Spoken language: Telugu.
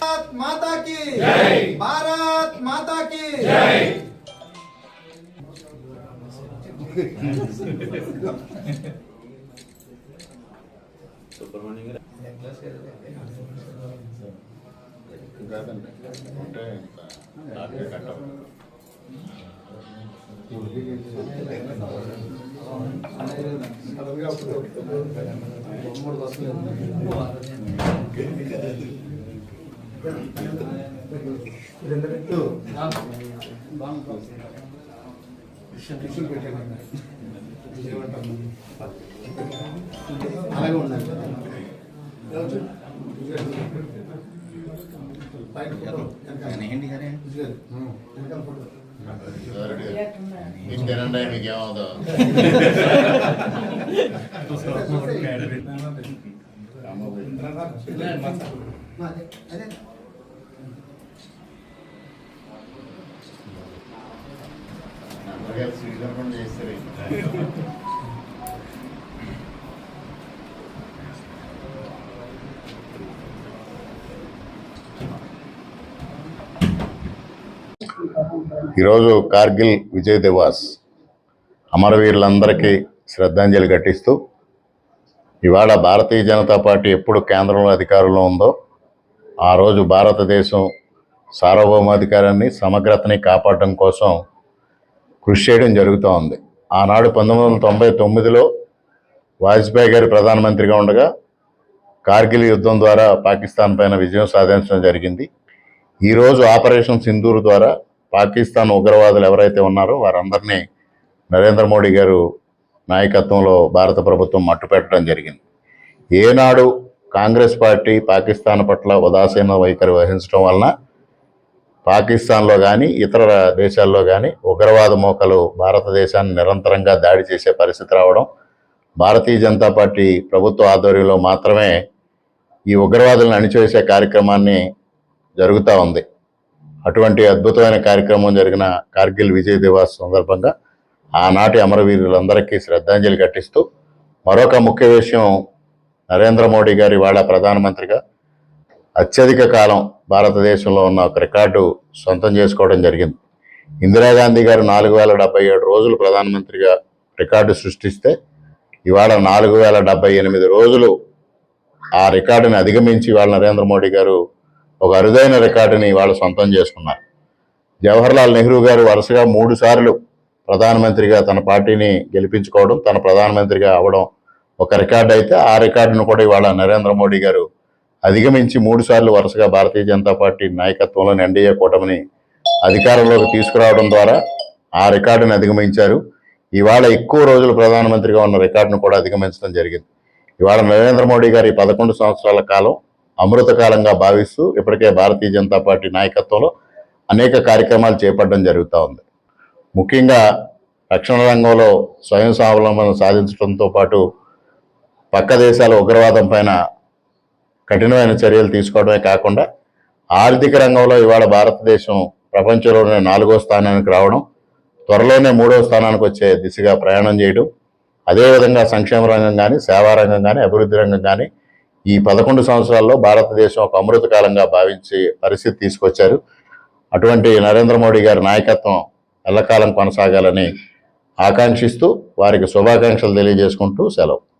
అక్కడే ఉంటాయి చూడండి. అదే కింద కింద ఉంటుంది చూడండి. ఓకే భారత్ మాతా की భారత్ మాతా की అలాగే ఉండాలి పైన ఫోటో వెనకాల. వెనకాల ఫోటో మీకు తినండి మీకు ఏమవుతుందో చేస్తారు ఈరోజు కార్గిల్ విజయ్ దివాస్ అమరవీరులందరికీ శ్రద్ధాంజలి ఘటిస్తూ ఇవాళ భారతీయ జనతా పార్టీ ఎప్పుడు కేంద్రంలో అధికారంలో ఉందో ఆ రోజు భారతదేశం సార్వభౌమాధికారాన్ని సమగ్రతని కాపాడడం కోసం కృషి చేయడం జరుగుతూ ఉంది. ఆనాడు పంతొమ్మిది వందల తొంభై తొమ్మిదిలో వాజ్పేయి గారి ప్రధానమంత్రిగా ఉండగా కార్గిల్ యుద్ధం ద్వారా పాకిస్తాన్ పైన విజయం సాధించడం జరిగింది. ఈరోజు ఆపరేషన్ సింధూర్ ద్వారా పాకిస్తాన్ ఉగ్రవాదులు ఎవరైతే ఉన్నారో వారందరినీ నరేంద్ర మోడీ గారు నాయకత్వంలో భారత ప్రభుత్వం మట్టుపెట్టడం జరిగింది. ఏనాడు కాంగ్రెస్ పార్టీ పాకిస్తాన్ పట్ల ఉదాసీన వైఖరి వహించడం వలన పాకిస్తాన్లో కానీ ఇతర దేశాల్లో కానీ ఉగ్రవాద మోకలు భారతదేశాన్ని నిరంతరంగా దాడి చేసే పరిస్థితి రావడం భారతీయ జనతా పార్టీ ప్రభుత్వ ఆధ్వర్యంలో మాత్రమే ఈ ఉగ్రవాదులను అణిచివేసే కార్యక్రమాన్ని జరుగుతూ ఉంది. అటువంటి అద్భుతమైన కార్యక్రమం జరిగిన కార్గిల్ విజయ్ దివాస్ సందర్భంగా ఆనాటి అమరవీరులందరికీ శ్రద్ధాంజలి ఘటిస్తూ మరొక ముఖ్య విషయం నరేంద్ర మోడీ గారి వాళ్ళ ప్రధానమంత్రిగా అత్యధిక కాలం భారతదేశంలో ఉన్న ఒక రికార్డు సొంతం చేసుకోవడం జరిగింది. ఇందిరాగాంధీ గారు నాలుగు వేల డెబ్బై ఏడు రోజులు ప్రధానమంత్రిగా రికార్డు సృష్టిస్తే ఇవాళ నాలుగు వేల డెబ్బై ఎనిమిది రోజులు ఆ రికార్డుని అధిగమించి ఇవాళ నరేంద్ర మోడీ గారు ఒక అరుదైన రికార్డుని ఇవాళ సొంతం చేసుకున్నారు. జవహర్లాల్ నెహ్రూ గారు వరుసగా మూడు సార్లు ప్రధానమంత్రిగా తన పార్టీని గెలిపించుకోవడం తన ప్రధానమంత్రిగా అవడం ఒక రికార్డు అయితే ఆ రికార్డును కూడా ఇవాళ నరేంద్ర మోడీ గారు అధిగమించి మూడు సార్లు వరుసగా భారతీయ జనతా పార్టీ నాయకత్వంలోని ఎన్డీఏ కూటమిని అధికారంలోకి తీసుకురావడం ద్వారా ఆ రికార్డుని అధిగమించారు. ఇవాళ ఎక్కువ రోజులు ప్రధానమంత్రిగా ఉన్న రికార్డును కూడా అధిగమించడం జరిగింది. ఇవాళ నరేంద్ర మోడీ గారి పదకొండు సంవత్సరాల కాలం అమృత కాలంగా భావిస్తూ ఇప్పటికే భారతీయ జనతా పార్టీ నాయకత్వంలో అనేక కార్యక్రమాలు చేపట్టడం జరుగుతూ ఉంది. ముఖ్యంగా రక్షణ రంగంలో స్వయం స్వావలంబన సాధించడంతో పాటు పక్క దేశాల ఉగ్రవాదం పైన కఠినమైన చర్యలు తీసుకోవడమే కాకుండా ఆర్థిక రంగంలో ఇవాళ భారతదేశం ప్రపంచంలోనే నాలుగో స్థానానికి రావడం త్వరలోనే మూడో స్థానానికి వచ్చే దిశగా ప్రయాణం చేయడం అదేవిధంగా సంక్షేమ రంగం కానీ సేవా రంగం కానీ అభివృద్ధి రంగం కానీ ఈ పదకొండు సంవత్సరాల్లో భారతదేశం ఒక అమృత కాలంగా భావించి పరిస్థితి తీసుకొచ్చారు. అటువంటి నరేంద్ర మోడీ గారి నాయకత్వం ఎల్లకాలం కొనసాగాలని ఆకాంక్షిస్తూ వారికి శుభాకాంక్షలు తెలియజేసుకుంటూ సెలవు.